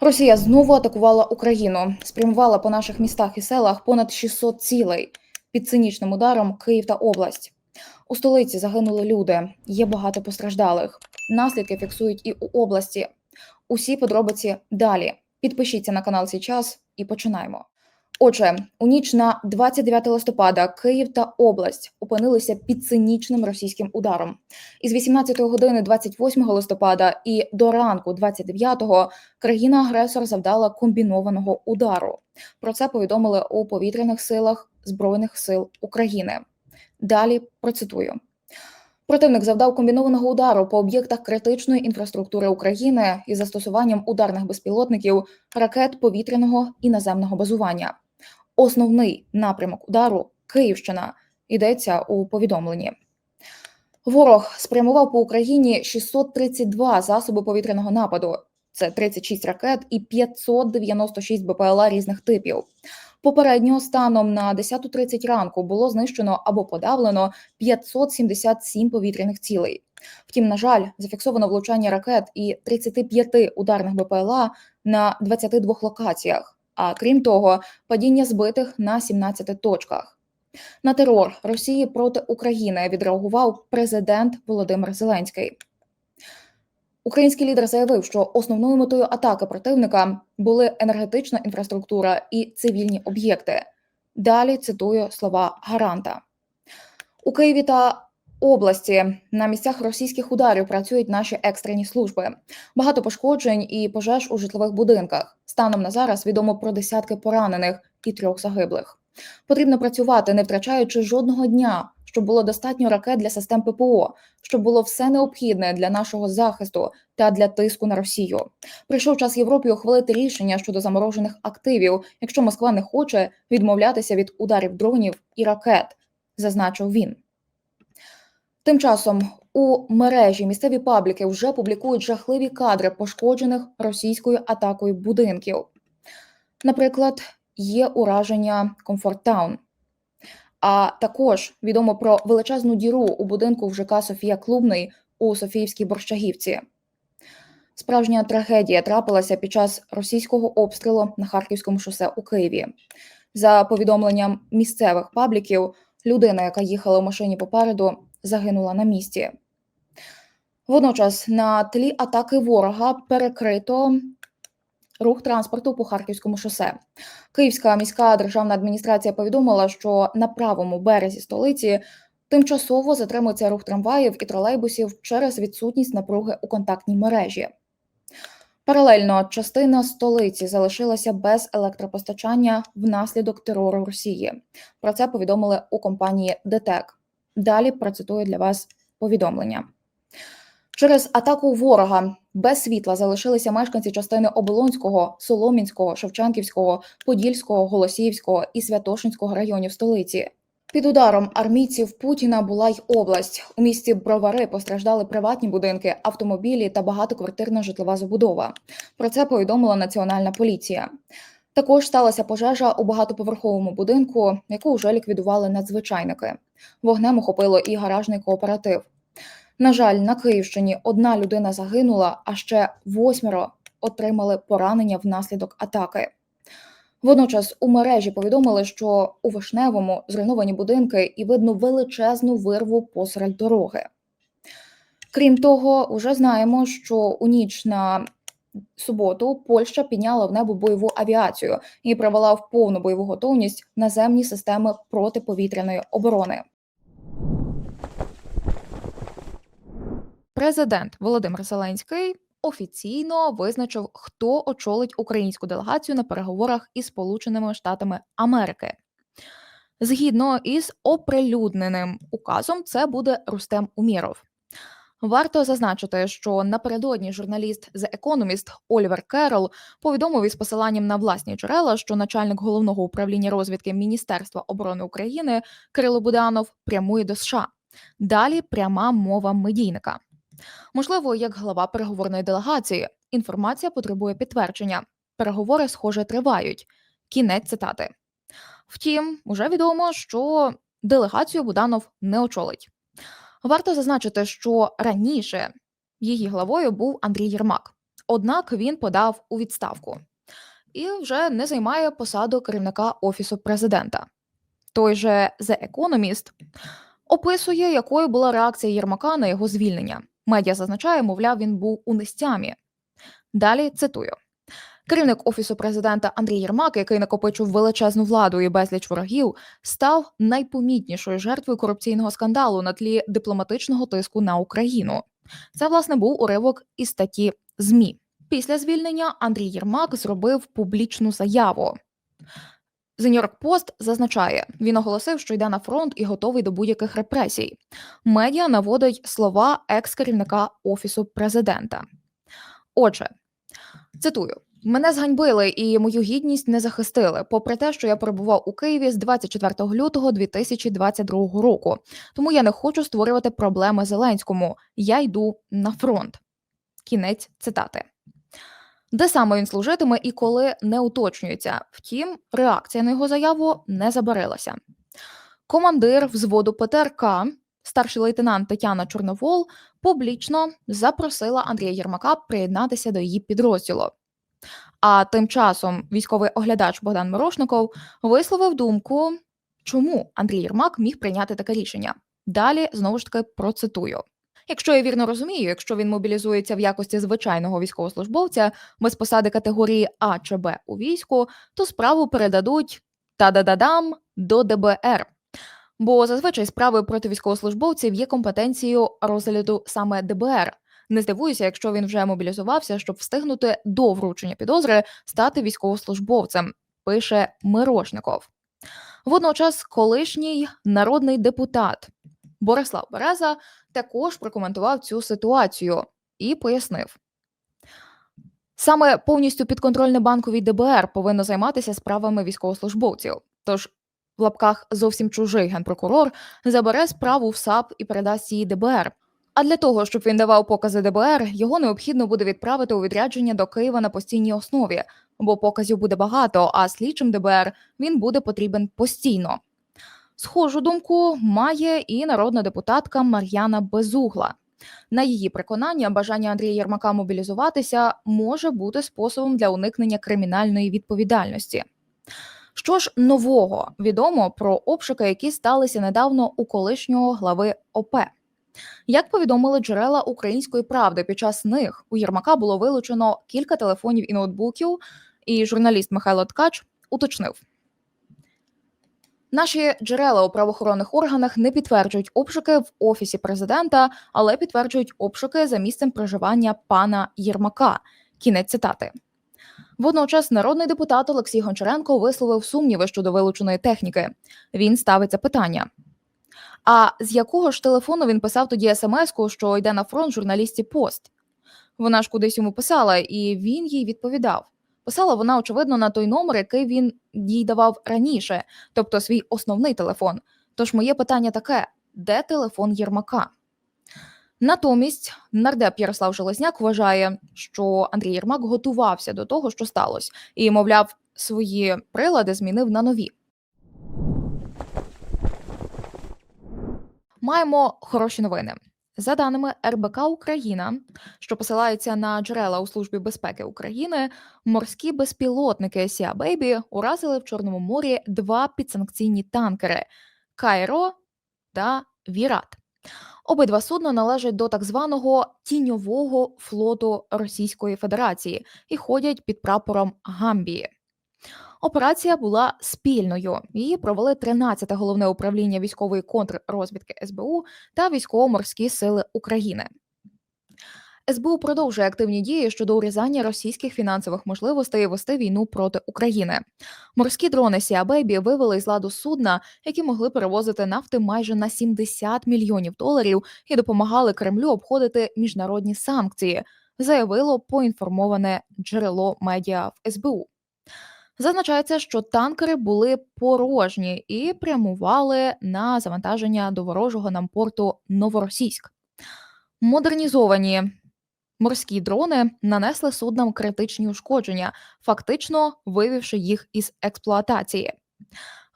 Росія знову атакувала Україну, спрямувала по наших містах і селах понад 600 цілей під цинічним ударом Київ та область. У столиці загинули люди, є багато постраждалих. Наслідки фіксують і у області. Усі подробиці далі. Підпишіться на канал «Сейчас» і починаємо. Отже, у ніч на 29 листопада Київ та область опинилися під цинічним російським ударом. Із 18 години 28 листопада і до ранку 29-го країна-агресор завдала комбінованого удару. Про це повідомили у повітряних силах Збройних сил України. Далі процитую. Противник завдав комбінованого удару по об'єктах критичної інфраструктури України із застосуванням ударних безпілотників, ракет повітряного і наземного базування. Основний напрямок удару Київщина йдеться у повідомленні. Ворог спрямував по Україні 632 засоби повітряного нападу. Це 36 ракет і 596 БПЛА різних типів. Попередньо станом на 10.30 ранку було знищено або подавлено 577 повітряних цілей. Втім, на жаль, зафіксовано влучання ракет і 35 ударних БПЛА на 22 локаціях. А крім того, падіння збитих на 17 точках. На терор Росії проти України відреагував президент Володимир Зеленський. Український лідер заявив, що основною метою атаки противника були енергетична інфраструктура і цивільні об'єкти. Далі цитую слова гаранта у Києві та області на місцях російських ударів працюють наші екстрені служби. Багато пошкоджень і пожеж у житлових будинках. Станом на зараз відомо про десятки поранених і трьох загиблих. Потрібно працювати, не втрачаючи жодного дня, щоб було достатньо ракет для систем ППО, щоб було все необхідне для нашого захисту та для тиску на Росію. Прийшов час Європі ухвалити рішення щодо заморожених активів, якщо Москва не хоче відмовлятися від ударів дронів і ракет, зазначив він. Тим часом у мережі місцеві пабліки вже публікують жахливі кадри пошкоджених російською атакою будинків. Наприклад, є ураження Комфорттаун. А також відомо про величезну діру у будинку в ЖК Софія Клубний у Софіївській Борщагівці. Справжня трагедія трапилася під час російського обстрілу на Харківському шосе у Києві. За повідомленням місцевих пабліків, людина, яка їхала в машині попереду, загинула на місці. Водночас на тлі атаки ворога перекрито рух транспорту по Харківському шосе. Київська міська державна адміністрація повідомила, що на правому березі столиці тимчасово затримується рух трамваїв і тролейбусів через відсутність напруги у контактній мережі. Паралельно частина столиці залишилася без електропостачання внаслідок терору Росії. Про це повідомили у компанії ДТЕК. Далі процитую для вас повідомлення. Через атаку ворога без світла залишилися мешканці частини Оболонського, Соломінського, Шевченківського, Подільського, Голосіївського і Святошинського районів столиці. Під ударом армійців Путіна була й область. У місті Бровари постраждали приватні будинки, автомобілі та багатоквартирна житлова забудова. Про це повідомила Національна поліція. Також сталася пожежа у багатоповерховому будинку, яку вже ліквідували надзвичайники. Вогнем охопило і гаражний кооператив. На жаль, на Київщині одна людина загинула, а ще восьмеро отримали поранення внаслідок атаки. Водночас у мережі повідомили, що у Вишневому зруйновані будинки і видно величезну вирву посеред дороги. Крім того, вже знаємо, що у ніч на суботу Польща підняла в небо бойову авіацію і привела в повну бойову готовність наземні системи протиповітряної оборони. Президент Володимир Зеленський офіційно визначив, хто очолить українську делегацію на переговорах із Сполученими Штатами Америки. Згідно із оприлюдненим указом, це буде Рустем Уміров. Варто зазначити, що напередодні журналіст The Economist Олівер Керол повідомив із посиланням на власні джерела, що начальник головного управління розвідки Міністерства оборони України Кирило Буданов прямує до США. Далі пряма мова медійника. Можливо, як глава переговорної делегації, інформація потребує підтвердження. Переговори, схоже, тривають. Кінець цитати. Втім, уже відомо, що делегацію Буданов не очолить. Варто зазначити, що раніше її главою був Андрій Єрмак. Однак він подав у відставку і вже не займає посаду керівника офісу президента. Той же The Economist описує, якою була реакція Єрмака на його звільнення. Медіа зазначає, мовляв, він був у нестямі. Далі цитую. Керівник офісу президента Андрій Єрмак, який накопичив величезну владу і безліч ворогів, став найпомітнішою жертвою корупційного скандалу на тлі дипломатичного тиску на Україну. Це власне був уривок із статті ЗМІ. Після звільнення Андрій Єрмак зробив публічну заяву. The New York Post зазначає, він оголосив, що йде на фронт і готовий до будь-яких репресій. Медіа наводить слова екс-керівника офісу президента. Отже, цитую. Мене зганьбили і мою гідність не захистили, попри те, що я перебував у Києві з 24 лютого 2022 року. Тому я не хочу створювати проблеми Зеленському. Я йду на фронт. Кінець цитати. Де саме він служитиме і коли не уточнюється. Втім, реакція на його заяву не забарилася. Командир взводу ПТРК, старший лейтенант Тетяна Чорновол, публічно запросила Андрія Єрмака приєднатися до її підрозділу. А тим часом військовий оглядач Богдан Мирошников висловив думку, чому Андрій Єрмак міг прийняти таке рішення. Далі знову ж таки процитую. Якщо я вірно розумію, якщо він мобілізується в якості звичайного військовослужбовця без посади категорії А чи Б у війську, то справу передадуть та-да-да-дам до ДБР. Бо зазвичай справи проти військовослужбовців є компетенцією розгляду саме ДБР. Не здивуюся, якщо він вже мобілізувався, щоб встигнути до вручення підозри стати військовослужбовцем, пише Мирошников. Водночас, колишній народний депутат Борислав Береза також прокоментував цю ситуацію і пояснив. Саме повністю підконтрольне банковій ДБР повинно займатися справами військовослужбовців. Тож в лапках зовсім чужий генпрокурор забере справу в САП і передасть її ДБР. А для того, щоб він давав покази ДБР, його необхідно буде відправити у відрядження до Києва на постійній основі, бо показів буде багато, а слідчим ДБР він буде потрібен постійно. Схожу думку має і народна депутатка Мар'яна Безугла. На її переконання, бажання Андрія Єрмака мобілізуватися може бути способом для уникнення кримінальної відповідальності. Що ж нового відомо про обшуки, які сталися недавно у колишнього глави ОП? Як повідомили джерела української правди, під час них у Єрмака було вилучено кілька телефонів і ноутбуків, і журналіст Михайло Ткач уточнив. Наші джерела у правоохоронних органах не підтверджують обшуки в офісі президента, але підтверджують обшуки за місцем проживання пана Єрмака. Кінець цитати. Водночас народний депутат Олексій Гончаренко висловив сумніви щодо вилученої техніки. Він ставить запитання: а з якого ж телефону він писав тоді смс-ку, що йде на фронт журналісті пост? Вона ж кудись йому писала, і він їй відповідав. Писала вона, очевидно, на той номер, який він їй давав раніше, тобто свій основний телефон. Тож моє питання таке: де телефон Єрмака? Натомість нардеп Ярослав Железняк вважає, що Андрій Єрмак готувався до того, що сталося, і, мовляв, свої прилади змінив на нові. Маємо хороші новини. За даними РБК Україна, що посилається на джерела у службі безпеки України, морські безпілотники Сіа Бейбі уразили в Чорному морі два підсанкційні танкери Кайро та Вірат. Обидва судна належать до так званого тіньового флоту Російської Федерації і ходять під прапором Гамбії. Операція була спільною. Її провели 13-те головне управління військової контррозвідки СБУ та військово-морські сили України. СБУ продовжує активні дії щодо урізання російських фінансових можливостей вести війну проти України. Морські дрони Сіа Бейбі вивели із ладу судна, які могли перевозити нафти майже на 70 мільйонів доларів і допомагали Кремлю обходити міжнародні санкції, заявило поінформоване джерело медіа в СБУ. Зазначається, що танкери були порожні і прямували на завантаження до ворожого нам порту Новоросійськ. Модернізовані морські дрони нанесли суднам критичні ушкодження, фактично вивівши їх із експлуатації.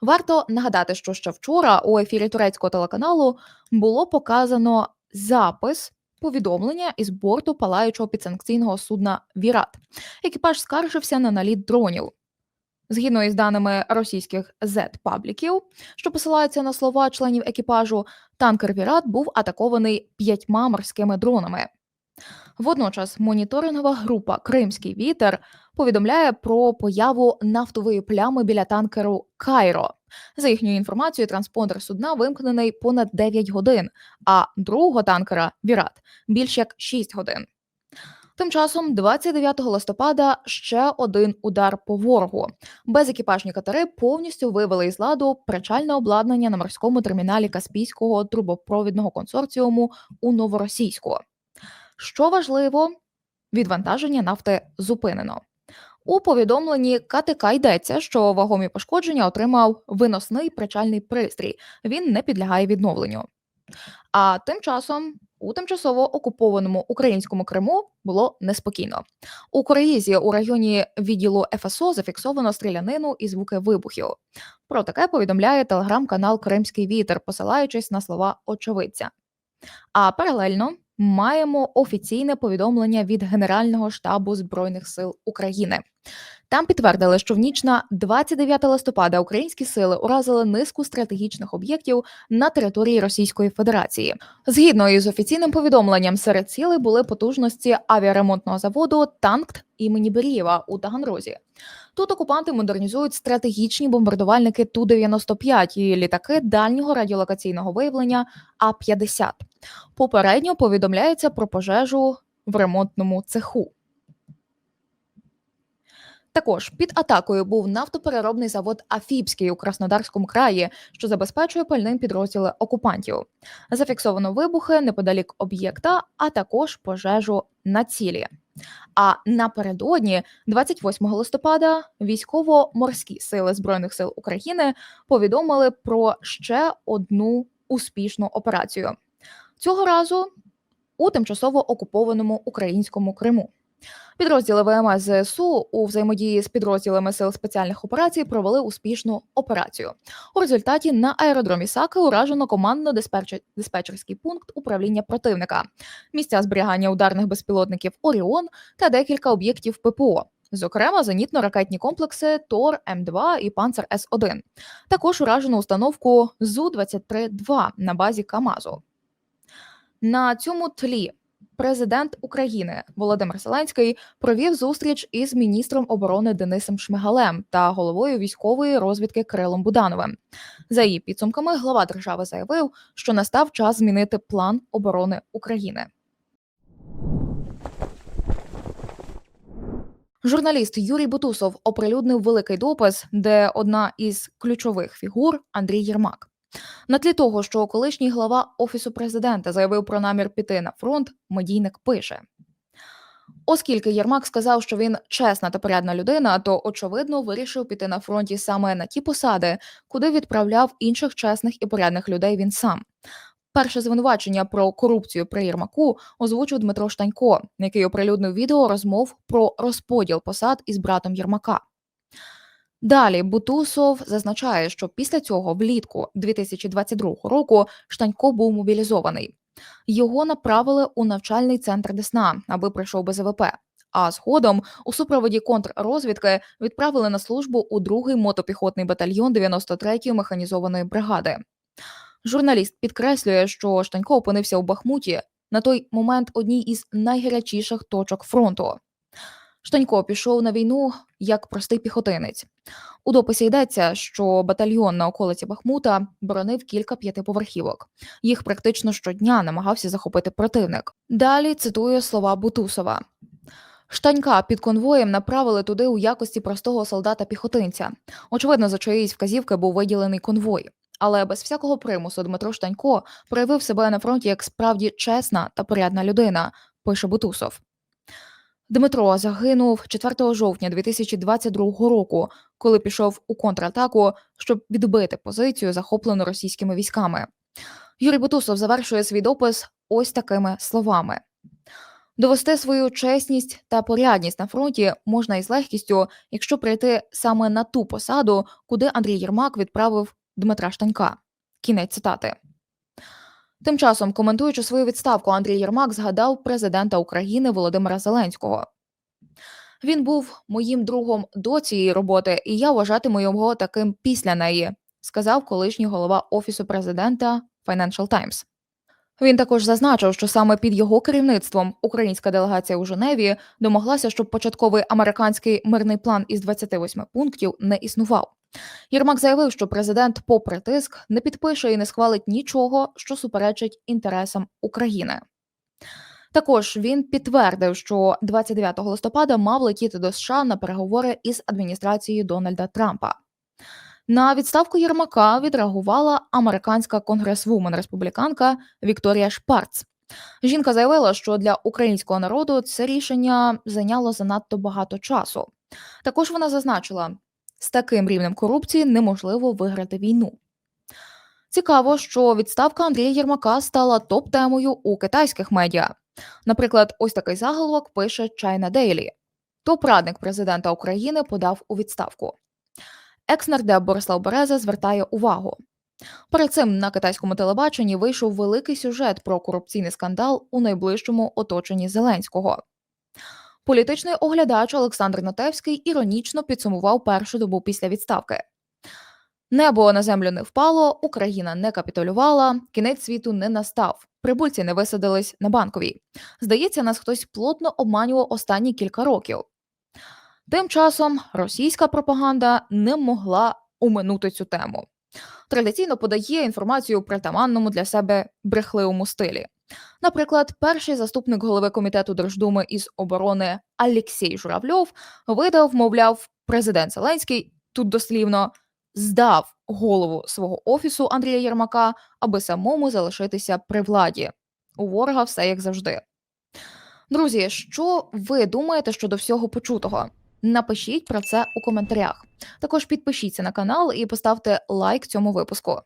Варто нагадати, що ще вчора у ефірі турецького телеканалу було показано запис повідомлення із борту палаючого підсанкційного судна Вірат. Екіпаж скаржився на наліт дронів. Згідно із даними російських Z-пабліків, що посилаються на слова членів екіпажу, танкер Вірат був атакований п'ятьма морськими дронами. Водночас моніторингова група Кримський вітер повідомляє про появу нафтової плями біля танкеру Кайро. За їхньою інформацією, транспондер судна вимкнений понад 9 годин, а другого танкера Вірат більш як 6 годин. Тим часом, 29 листопада, ще один удар по ворогу. Безекіпажні катери повністю вивели із ладу причальне обладнання на морському терміналі Каспійського трубопровідного консорціуму у Новоросійську. Що важливо, відвантаження нафти зупинено. У повідомленні КТК йдеться, що вагомі пошкодження отримав виносний причальний пристрій. Він не підлягає відновленню. А тим часом у тимчасово окупованому українському Криму було неспокійно. У Кореїзі у районі відділу ФСО зафіксовано стрілянину і звуки вибухів. Про таке повідомляє телеграм-канал Кримський вітер, посилаючись на слова очевидця. А паралельно маємо офіційне повідомлення від Генерального штабу Збройних сил України. Там підтвердили, що в ніч на 29 листопада українські сили уразили низку стратегічних об'єктів на території Російської Федерації. Згідно із офіційним повідомленням, серед цілей були потужності авіаремонтного заводу Танкт імені Берієва у Таганрозі. Тут окупанти модернізують стратегічні бомбардувальники Ту-95 і літаки дальнього радіолокаційного виявлення А-50. Попередньо повідомляється про пожежу в ремонтному цеху. Також під атакою був нафтопереробний завод Афіпський у Краснодарському краї, що забезпечує пальним підрозділи окупантів. Зафіксовано вибухи неподалік об'єкта, а також пожежу на цілі. А напередодні, 28 листопада, військово-морські сили збройних сил України повідомили про ще одну успішну операцію. Цього разу у тимчасово окупованому українському Криму. Підрозділи ВМС ЗСУ у взаємодії з підрозділами сил спеціальних операцій провели успішну операцію. У результаті на аеродромі Саки уражено командно-диспетчерський пункт управління противника, місця зберігання ударних безпілотників Оріон та декілька об'єктів ППО. Зокрема, зенітно-ракетні комплекси Тор М2 і Панцер С 1 Також уражено установку зу 23 2 на базі Камазу. На цьому тлі президент України Володимир Зеленський провів зустріч із міністром оборони Денисом Шмигалем та головою військової розвідки Кирилом Будановим. За її підсумками, глава держави заявив, що настав час змінити план оборони України. Журналіст Юрій Бутусов оприлюднив великий допис, де одна із ключових фігур Андрій Єрмак. На тлі того, що колишній глава офісу президента заявив про намір піти на фронт, медійник пише. Оскільки Єрмак сказав, що він чесна та порядна людина, то очевидно вирішив піти на фронті саме на ті посади, куди відправляв інших чесних і порядних людей він сам. Перше звинувачення про корупцію при Єрмаку озвучив Дмитро Штанько, який оприлюднив відео розмов про розподіл посад із братом Єрмака. Далі Бутусов зазначає, що після цього, влітку 2022 року, Штанько був мобілізований. Його направили у навчальний центр Десна, аби пройшов БЗВП. А згодом у супроводі контррозвідки відправили на службу у другий мотопіхотний батальйон 93-ї механізованої бригади. Журналіст підкреслює, що Штанько опинився у Бахмуті на той момент одній із найгарячіших точок фронту. Штанько пішов на війну як простий піхотинець. У дописі йдеться, що батальйон на околиці Бахмута боронив кілька п'ятиповерхівок. Їх практично щодня намагався захопити противник. Далі цитую слова Бутусова. Штанька під конвоєм направили туди у якості простого солдата-піхотинця. Очевидно, за чиїсь вказівки був виділений конвой. Але без всякого примусу Дмитро Штанько проявив себе на фронті як справді чесна та порядна людина, пише Бутусов. Дмитро загинув 4 жовтня 2022 року, коли пішов у контратаку, щоб відбити позицію, захоплену російськими військами. Юрій Бутусов завершує свій допис ось такими словами: довести свою чесність та порядність на фронті можна із легкістю, якщо прийти саме на ту посаду, куди Андрій Єрмак відправив Дмитра Штанька. Кінець цитати. Тим часом, коментуючи свою відставку, Андрій Єрмак згадав президента України Володимира Зеленського. Він був моїм другом до цієї роботи, і я вважатиму його таким після неї, сказав колишній голова офісу президента Financial Times. Він також зазначив, що саме під його керівництвом українська делегація у Женеві домоглася, щоб початковий американський мирний план із 28 пунктів не існував. Єрмак заявив, що президент, попри тиск, не підпише і не схвалить нічого, що суперечить інтересам України. Також він підтвердив, що 29 листопада мав летіти до США на переговори із адміністрацією Дональда Трампа. На відставку Єрмака відреагувала американська конгресвумен республіканка Вікторія Шпарц. Жінка заявила, що для українського народу це рішення зайняло занадто багато часу. Також вона зазначила, з таким рівнем корупції неможливо виграти війну. Цікаво, що відставка Андрія Єрмака стала топ-темою у китайських медіа. Наприклад, ось такий заголовок пише China Daily. Топ-радник президента України подав у відставку. Екс-нардеп Борислав Береза звертає увагу. Перед цим на китайському телебаченні вийшов великий сюжет про корупційний скандал у найближчому оточенні Зеленського. Політичний оглядач Олександр Нотевський іронічно підсумував першу добу після відставки. Небо на землю не впало, Україна не капітулювала, кінець світу не настав. Прибульці не висадились на банковій. Здається, нас хтось плотно обманював останні кілька років. Тим часом російська пропаганда не могла уминути цю тему. Традиційно подає інформацію у притаманному для себе брехливому стилі. Наприклад, перший заступник голови комітету Держдуми із оборони Алексій Журавльов видав, мовляв, президент Зеленський тут дослівно здав голову свого офісу Андрія Єрмака, аби самому залишитися при владі. У ворога все як завжди. Друзі, що ви думаєте щодо всього почутого? Напишіть про це у коментарях. Також підпишіться на канал і поставте лайк цьому випуску.